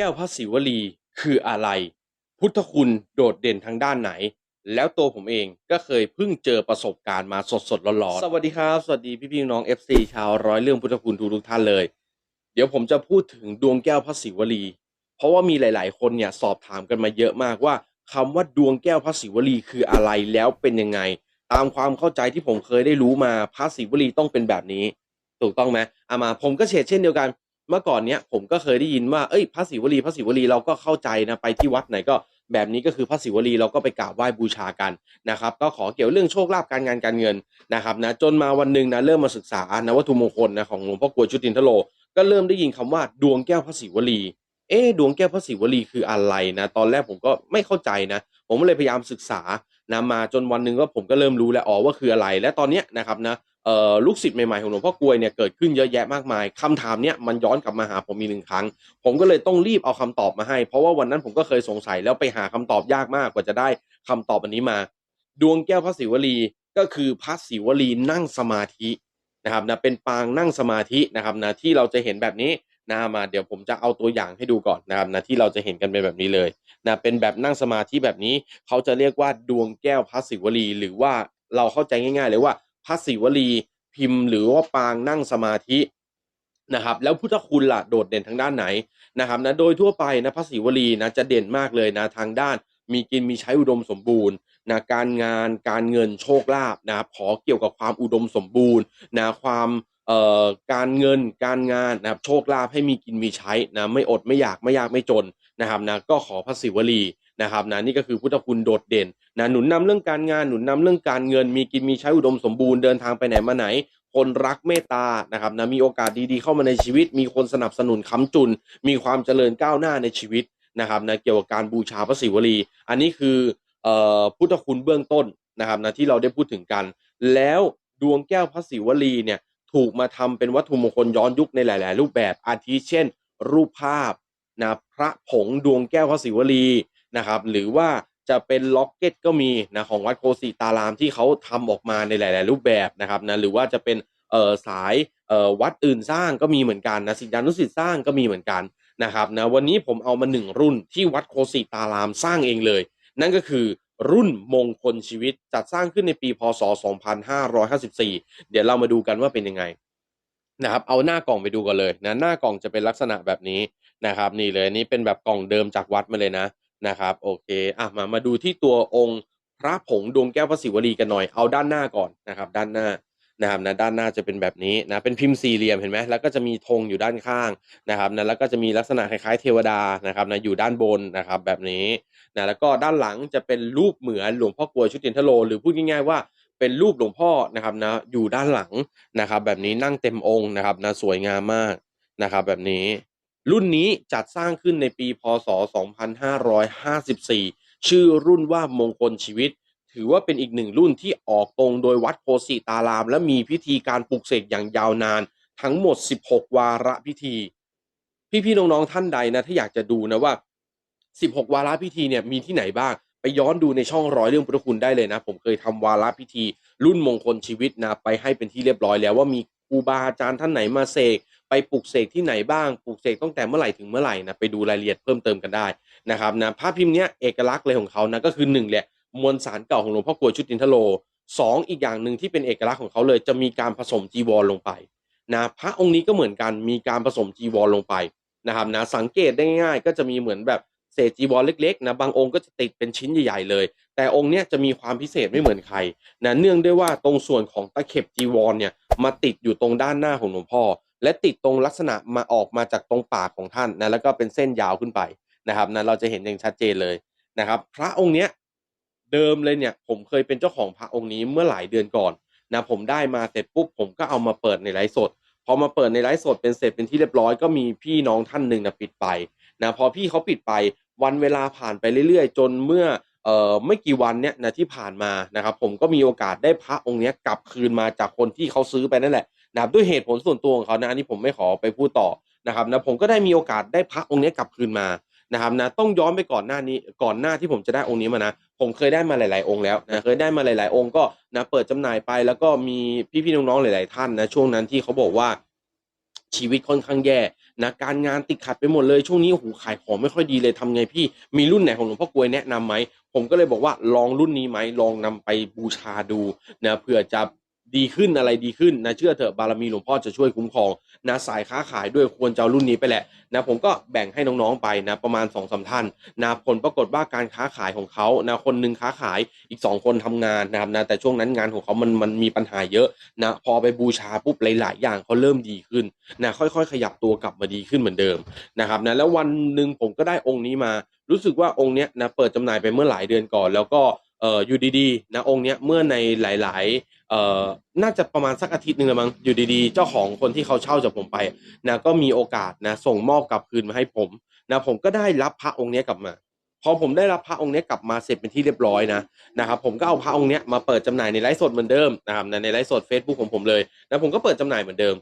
แก้วพระศิวลีคืออะไร พุทธคุณโดดเด่นทางด้านไหน แล้วตัวผมเองก็เคยเพิ่งเจอประสบการณ์มาสดๆร้อนๆสวัสดีครับ สวัสดีพี่พี่น้อง FC ชาวร้อยเรื่องพุทธคุณทุกทุกท่านเลย เดี๋ยวผมจะพูดถึงดวงแก้วพระศิวลี เพราะว่ามีหลาย ๆ คนเนี่ยสอบถามกันมาเยอะมากว่าคำว่าดวงแก้วพระศิวลีคืออะไรแล้วเป็นยังไง ตามความเข้าใจที่ผมเคยได้รู้มาพระศิวลีต้องเป็นแบบนี้ ถูกต้องไหมอามาผมก็เฉดเช่นเดียวกัน เมื่อก่อนเนี้ยผมก็เคยได้ยินว่าเอ้ยพระศิวลีพระศิวลีเราก็เข้าใจนะไปที่วัดไหนก็แบบนี้ก็คือพระศิวลีเราก็ไปกราบไหว้บูชากันนะครับ ก็ขอเกี่ยวเรื่องโชคลาภการงานการเงินนะครับนะจนมาวันหนึ่งนะเริ่มมาศึกษานะวัตถุมงคลนะของหลวงพ่อกลวยชุตินทโล ก็เริ่มได้ยินคำว่าดวงแก้วพระศิวลี เอ๊ดวงแก้วพระศิวลีคืออะไรนะตอนแรกผมก็ไม่เข้าใจนะ ผมเลยพยายามศึกษานะมาจนวันหนึ่งก็ผมก็เริ่มรู้แล้วอ๋อว่าคืออะไร และตอนเนี้ยนะครับนะ ลูกศิษย์ใหม่ๆของหลวงพ่อกลวยเนี่ยเกิดขึ้นเยอะแยะมากมายคำถามเนี้ยมันย้อนกลับมาหาผมมีหนึ่งครั้ง ผมก็เลยต้องรีบเอาคำตอบมาให้ เพราะว่าวันนั้นผมก็เคยสงสัยแล้วไปหาคำตอบยากมากกว่าจะได้คำตอบอันนี้มา ดวงแก้วพระศิวลีก็คือพระศิวลีนั่งสมาธินะครับนะเป็นปางนั่งสมาธินะครับนะที่เราจะเห็นแบบนี้นะมาเดี๋ยวผมจะเอาตัวอย่างให้ดูก่อนนะครับนะที่เราจะเห็นกันเป็นแบบนี้เลยนะเป็นแบบนั่งสมาธิแบบนี้เขาจะเรียกว่าดวงแก้วพระศิวลี หรือว่าเราเข้าใจง่าย ๆ เลยว่า พระศิวลีพิมพ์ หรือว่าปางนั่งสมาธินะครับ แล้วพุทธคุณล่ะโดดเด่นทางด้านไหนนะครับนะโดยทั่วไปนะพระศิวลีนะจะเด่นมากเลยนะทางด้าน มีกินมีใช้อุดมสมบูรณ์นะการงานการเงินโชคลาภนะครับขอเกี่ยวกับความอุดมสมบูรณ์นะความเอ่อการเงินการงานนะครับโชคลาภให้มีกินมีใช้นะไม่อดไม่อยากไม่ยากไม่จนนะครับนะก็ขอพระศิวลีนะครับนะนี่ก็คือพุทธคุณโดดเด่น นะหนุนนำเรื่องการงานหนุนนำเรื่องการเงิน มีกินมีใช้อุดมสมบูรณ์เดินทางไปไหนมาไหน คนรักเมตตานะครับนะมีโอกาสดีๆเข้ามาในชีวิต มีคนสนับสนุนค้ำจุน มีความเจริญก้าวหน้าในชีวิตนะครับนะเกี่ยวกับการบูชาพระศิวลี อันนี้คืออพุทธคุณเบื้องต้นนะครับนะที่เราได้พูดถึงกัน แล้วดวงแก้วพระศิวลีเนี่ยถูกมาทำเป็นวัตถุมงคลย้อนยุคในหลาย ๆ รูปแบบอาทิเช่น รูปภาพนะพระผงดวงแก้วพระศิวลีนะครับหรือว่า จะเป็นล็อกเก็ตก็มีนะของวัดโคสิตารามที่เขาทำออกมาในหลาย ๆ รูปแบบนะครับนะหรือว่าจะเป็นเอ่อสายเอ่อวัดอื่นสร้างก็มีเหมือนกันนะสิทธิานุสิทธิ์สร้างก็มีเหมือนกันนะครับนะวันนี้ผมเอามาหนึ่งรุ่นที่วัดโคสิตารามสร้างเองเลย นั่นก็คือรุ่นมงคลชีวิตจัดสร้างขึ้นในปีพศ 2554 เดี๋ยวเรามาดูกันว่าเป็นยังไงนะครับเอาหน้ากล่องไปดูกันเลยนะหน้ากล่องจะเป็นลักษณะแบบนี้นะครับนี่เลยนี่เป็นแบบกล่องเดิมจากวัดมาเลยนะ นะครับโอเคอะมามาดูที่ตัวองค์พระผงดวงแก้วพระศิวลีกันหน่อยเอาด้านหน้าก่อนนะครับด้านหน้านะครับนะด้านหน้าจะเป็นแบบนี้นะเป็นพิมพ์สี่เหลี่ยมเห็นไหมแล้วก็จะมีธงอยู่ด้านข้างนะครับนะแล้วก็จะมีลักษณะคล้ายๆเทวดานะครับนะอยู่ด้านบนนะครับแบบนี้นะแล้วก็ด้านหลังจะเป็นรูปเหมือนหลวงพ่อกลวยชุตินทโลหรือพูดง่ายๆว่าเป็นรูปหลวงพ่อนะครับนะอยู่ด้านหลังนะครับแบบนี้นั่งเต็มองค์นะครับนะสวยงามมากนะครับแบบนี้ รุ่นนี้จัดสร้างขึ้นในปีพศ 2554 ชื่อรุ่นว่ามงคลชีวิต ถือว่าเป็นอีกหนึ่งรุ่นที่ออกตรงโดยวัดโพสิตาราม และมีพิธีการปลุกเสกอย่างยาวนาน ทั้งหมด 16 วาระพิธี พี่ๆน้องๆท่านใดนะถ้าอยากจะดูนะว่า 16 วาระพิธีเนี่ยมีที่ไหนบ้าง ไปย้อนดูในช่องร้อยเรื่องพุทธคุณได้เลยนะ ผมเคยทำวาระพิธี รุ่นมงคลชีวิตนะไปให้เป็นที่เรียบร้อยแล้วว่ามีครูบาอาจารย์ท่านไหนมาเสก ไปปลุกเสกที่ไหนบ้างปลุกเสกตั้งแต่เมื่อไหร่ถึงเมื่อไหร่นะไปดูรายละเอียดเพิ่มเติมกันได้นะครับนะภาพพิมพ์เนี้ยเอกลักษณ์เลยของเขานะก็คือหนึ่งแหละมวลสารเก่าของหลวงพ่อกลวยชุตินทโลสองอีกอย่างหนึ่งที่เป็นเอกลักษณ์ของเขาเลยจะมีการผสมจีวรลงไปนะพระองค์นี้ก็เหมือนกันมีการผสมจีวรลงไปนะครับนะสังเกตได้ง่ายๆ ก็จะมีเหมือนแบบเศษจีวรเล็กๆนะบางองค์ก็จะติดเป็นชิ้นใหญ่ๆเลย แต่องค์เนี้ยจะมีความพิเศษไม่เหมือนใครนะเนื่องด้วยว่าตรงส่วนของตะเข็บจีวรเนี่ยมาติดอยู่ตรงด้านหน้าของหลวงพ่อ และติดตรงลักษณะมาออกมาจากตรงปากของท่านนะแล้วก็เป็นเส้นยาวขึ้นไปนะครับนะเราจะเห็นอย่างชัดเจนเลยนะครับ พระองค์เนี้ยเดิมเลยเนี่ยผมเคยเป็นเจ้าของพระองค์นี้เมื่อหลายเดือนก่อนนะผมได้มาเสร็จปุ๊บผมก็เอามาเปิดในไลฟ์สด พอมาเปิดในไลฟ์สดเป็นเสร็จเป็นที่เรียบร้อยก็มีพี่น้องท่านหนึ่งนะปิดไปนะพอพี่เขาปิดไปวันเวลาผ่านไปเรื่อยๆ จนเมื่อเอ่อไม่กี่วันเนี่ยนะที่ผ่านมานะครับผมก็มีโอกาสได้พระองค์เนี้ยกลับคืนมาจากคนที่เขาซื้อไปนั่นแหละ นะครับด้วยเหตุผลส่วนตัวของเขานะอันนี้ผมไม่ขอไปพูดต่อนะครับนะผมก็ได้มีโอกาสได้พระองค์นี้กลับคืนมานะครับนะต้องย้อนไปก่อนหน้านี้ก่อนหน้าที่ผมจะได้องค์นี้มานะผมเคยได้มาหลาย ๆ องค์แล้วนะเคยได้มาหลาย ๆ องค์ก็นะเปิดจำหน่ายไปแล้วก็มีพี่ๆน้องๆหลาย ๆ ท่านนะช่วงนั้นที่เขาบอกว่าชีวิตค่อนข้างแย่นะการงานติดขัดไปหมดเลยช่วงนี้โอ้โหขายของไม่ค่อยดีเลยทำไงพี่มีรุ่นไหนของหลวงพ่อกลวยแนะนำไหมผมก็เลยบอกว่าลองรุ่นนี้ไหมลองนำไปบูชาดูนะเผื่อจะ ดีขึ้นอะไรดีขึ้นนะเชื่อเถอะบารมีหลวงพ่อจะช่วยคุ้มครองนะสายค้าขายด้วยควรจะเอารุ่นนี้ไปแหละนะผมก็แบ่งให้น้องๆไปนะประมาณ2อสาท่านนะผลปรากฏว่าการค้าขายของเขานะคนหนึ่งค้าขายอีก 2 คนทำงานนะครับนะแต่ช่วงนั้นงานของเขามันมันมีปัญหาเยอะนะพอไปบูชาปุ๊บหลาย ๆ อย่างเขาเริ่มดีขึ้นนะค่อยๆ ขยับตัวกลับมาดีขึ้นเหมือนเดิมนะครับนะแล้ววันหนึ่งผมก็ได้องค์นี้มา รู้สึกว่าองค์เนี้ยนะเปิดจำหน่ายไปเมื่อหลายเดือนก่อน แล้วก็ เอ่ออยู่ดีๆนะองค์เนี้ยเมื่อในหลาย ๆ เอ่อน่าจะประมาณสักอาทิตย์หนึ่งละมั้งอยู่ดีๆ เจ้าของคนที่เขาเช่าจากผมไปนะก็มีโอกาสนะส่งมอบกลับคืนมาให้ผมนะผมก็ได้รับพระองค์เนี้ยกลับมาพอผมได้รับพระองค์เนี้ยกลับมาเสร็จเป็นที่เรียบร้อยนะนะครับผมก็เอาพระองค์เนี้ยมาเปิดจำหน่ายในไลฟ์สดเหมือนเดิมนะครับในไลฟ์สด Facebook ของผมเลยนะผมก็เปิดจำหน่ายเหมือนเดิม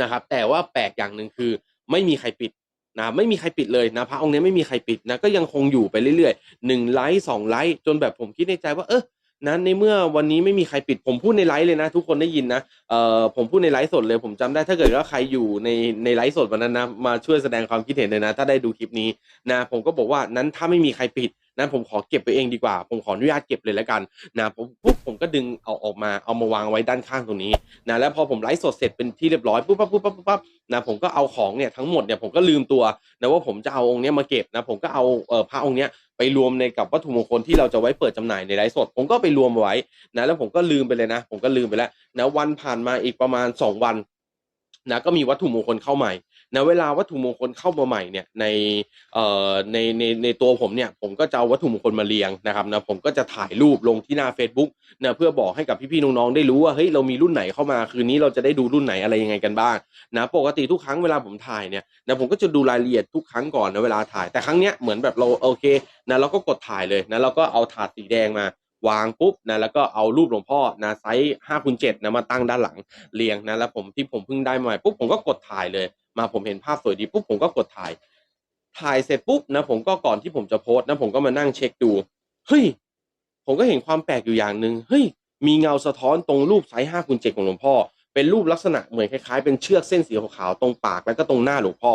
นะครับแต่ว่าแปลกอย่างหนึ่งคือไม่มีใครปิด นะไม่มีใครปิดเลยนะพระองค์นี้ไม่มีใครปิดนะก็ยังคงอยู่ไปเรื่อยๆหนึ่งไลค์สองไลค์จนแบบผมคิดในใจว่าเออนะในเมื่อวันนี้ไม่มีใครปิดผมพูดในไลฟ์เลยนะ ทุกคนได้ยินนะเอ่อผมพูดในไลฟ์สดเลยผมจำได้ถ้าเกิดว่าใครอยู่ในในไลฟ์สดวันนั้นนะมาช่วยแสดงความคิดเห็นเลยนะ ถ้าได้ดูคลิปนี้นะผมก็บอกว่านั้นถ้าไม่มีใครปิด นะผมขอเก็บไปเองดีกว่า ผมขออนุญาตเก็บเลยแล้วกันนะผมปุ๊บผมก็ดึงเอาออกมาเอามาวางไว้ด้านข้างตรงนี้นะแล้วพอผมไลฟ์สดเสร็จเป็นที่เรียบร้อยปุ๊บปั๊บปุ๊บปั๊บปุ๊บปั๊บนะผมก็เอาของเนี่ยทั้งหมดเนี่ยผมก็ลืมตัวนะว่าผมจะเอาองค์เนี้ยมาเก็บนะผมก็เอาเอ่อพระองค์เนี้ยไปรวมในกับวัตถุมงคลที่เราจะไว้เปิดจำหน่ายในไลฟ์สด ผมก็ไปรวมไว้นะแล้วผมก็ลืมไปเลยนะ ผมก็ลืมไปแล้วนะวันผ่านมาอีกประมาณสองวัน นะก็มีวัตถุมงคลเข้าใหม่นะเวลาวัตถุมงคลเข้ามาใหม่เนี่ยในเอ่อในในในตัวผมเนี่ยผมก็จะเอาวัตถุมงคลมาเรียงนะครับนะผมก็จะถ่ายรูปลงที่หน้า Facebook นะเพื่อบอกให้กับพี่ๆน้องๆได้รู้ว่าเฮ้ยเรามีรุ่นไหนเข้ามาคืนนี้เราจะได้ดูรุ่นไหนอะไรยังไงกันบ้างนะปกติทุกครั้งเวลาผมถ่ายเนี่ยนะผมก็จะดูรายละเอียดทุกครั้งก่อนนะเวลาถ่ายแต่ครั้งเนี้ยเหมือนแบบเราโอเคนะเราก็กดถ่ายเลยนะเราก็เอาถาดสีแดงมา วางปุ๊บนะแล้วก็เอารูปหลวงพ่อนะไซส์ห้าคูณเจ็ดนะมาตั้งด้านหลังเรียงนะแล้วผมที่ผมเพิ่งได้มาใหม่ปุ๊บผมก็กดถ่ายเลย มาผมเห็นภาพสวยดีปุ๊บผมก็กดถ่าย ถ่ายเสร็จปุ๊บนะผมก็ก่อนที่ผมจะโพสนะผมก็มานั่งเช็คดูเฮ้ยผมก็เห็นความแปลกอยู่อย่างหนึ่งเฮ้ยมีเงาสะท้อนตรงรูปไซส์ห้าคูณเจ็ดของหลวงพ่อ เป็นรูปลักษณะเหมือนคล้ายๆ เป็นเชือกเส้นสีขาวๆตรงปากแล้วก็ตรงหน้าหลวงพ่อ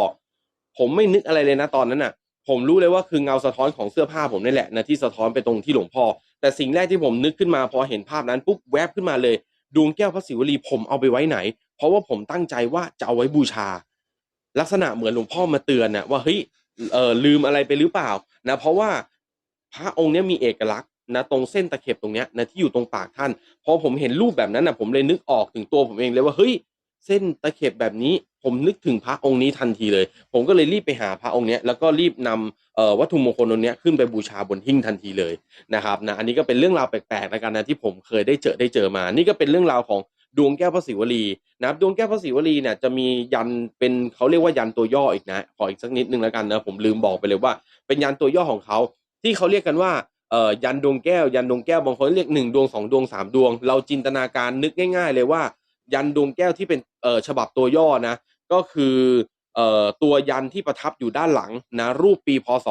ผมไม่นึกอะไรเลยนะตอนนั้นน่ะ ผมรู้เลยว่าคือเงาสะท้อนของเสื้อผ้าผมนี่แหละนะที่สะท้อนไปตรงที่หลวงพ่อ แต่สิ่งแรกที่ผมนึกขึ้นมาพอเห็นภาพนั้นปุ๊บแวบขึ้นมาเลย ดวงแก้วพระศิวลีผมเอาไปไว้ไหน เพราะว่าผมตั้งใจว่าจะเอาไว้บูชา ลักษณะเหมือนหลวงพ่อมาเตือนนะว่าเฮ้ยเออลืมอะไรไปหรือเปล่านะเพราะว่าพระองค์เนี้ยมีเอกลักษณ์นะตรงเส้นตะเข็บตรงเนี้ยนะที่อยู่ตรงปากท่าน พอผมเห็นรูปแบบนั้นนะผมเลยนึกออกถึงตัวผมเองเลยว่าเฮ้ย เส้นตะเข็บแบบนี้ผมนึกถึงพระองค์นี้ทันทีเลย ผมก็เลยรีบไปหาพระองค์เนี้ยแล้วก็รีบนำวัตถุมงคลตรงเนี้ยขึ้นไปบูชาบนหิ้งทันทีเลยนะครับนะอันนี้ก็เป็นเรื่องราวแปลกๆแล้วกันนะที่ผมเคยได้เจอได้เจอมา นี่ก็เป็นเรื่องราวของดวงแก้วพระศิวลีนะครับดวงแก้วพระศิวลีเนี่ยจะมียันเป็นเขาเรียกว่ายันตัวย่ออีกนะขออีกสักนิดนึงแล้วกันนะผมลืมบอกไปเลยว่า เป็นยันตัวย่อของเขาที่เขาเรียกกันว่าเอ่อยันดวงแก้วยันดวงแก้วบางคนเรียกหนึ่งดวงสองดวงสามดวง เราจินตนาการนึกง่าย ๆ เลยว่า ยันดวงแก้วที่เป็นเอ่อฉบับตัวย่อนะก็คือเอ่อตัวยันที่ประทับอยู่ด้านหลังนะรูปปีพศ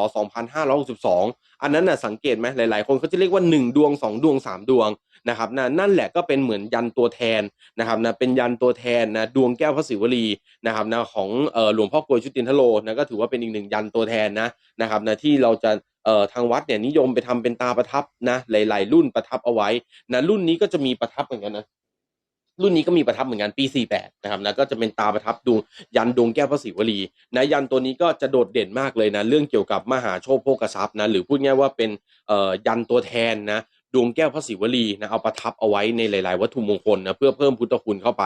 2562 อันนั้นนะสังเกตไหมหลาย ๆ คนเขาจะเรียกว่า 1 ดวง 2 ดวง 3 ดวงนะครับนะนั่นแหละก็เป็นเหมือนยันตัวแทนนะครับนะเป็นยันตัวแทนนะดวงแก้วพระศิวลีนะครับนะของเอ่อหลวงพ่อกลวยชุตินทโลนะก็ถือว่าเป็นอีกหนึ่งยันตัวแทนนะนะครับนะที่เราจะเอ่อทางวัดเนี่ยนิยมไปทำเป็นตาประทับนะหลาย ๆ รุ่นประทับเอาไว้นะรุ่นนี้ก็จะมีประทับเหมือนกันนะ รุ่นนี้ก็มีประทับเหมือนกันปี 48 นะครับนะก็จะเป็นตาประทับดวงยันดวงแก้วพระศิวลีนะยันตัวนี้ก็จะโดดเด่นมากเลยนะเรื่องเกี่ยวกับมหาโชคโภกทรัพย์นะหรือพูดง่ายว่าเป็นเอ่อยันตัวแทนนะ ดวงแก้วพระศิวลีนะเอาประทับเอาไว้ในหลาย ๆ วัตถุมงคลนะเพื่อเพิ่มพุทธคุณเข้าไป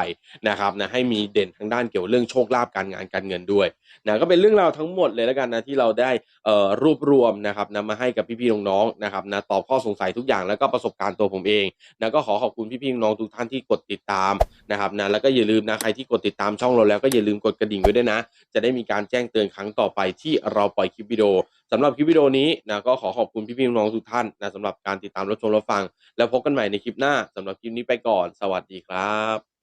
นะครับนะให้มีเด่นทางด้านเกี่ยวกับเรื่องโชคลาภการงานการเงินด้วยนะก็เป็นเรื่องราวทั้งหมดเลยแล้วกันนะที่เราได้เอ่อรวบรวมนะครับนะมาให้กับพี่ ๆ น้อง ๆ นะครับนะตอบข้อสงสัยทุกอย่างแล้วก็ประสบการณ์ตัวผมเองนะก็ขอขอบคุณพี่ ๆ น้อง ๆ ทุกท่านที่กดติดตามนะครับนะแล้วก็อย่าลืมนะใครที่กดติดตามช่องเราแล้วก็อย่าลืมกดกระดิ่งไว้ด้วยนะ จะได้มีการแจ้งเตือนครั้งต่อไปที่เราปล่อยคลิปวิดีโอสำหรับคลิปวิดีโอนี้นะก็ขอขอบคุณพี่พี่น้องทุกท่านนะสำหรับการติดตามรับชมรับฟัง แล้วพบกันใหม่ในคลิปหน้าสำหรับคลิปนี้ไปก่อน สวัสดีครับ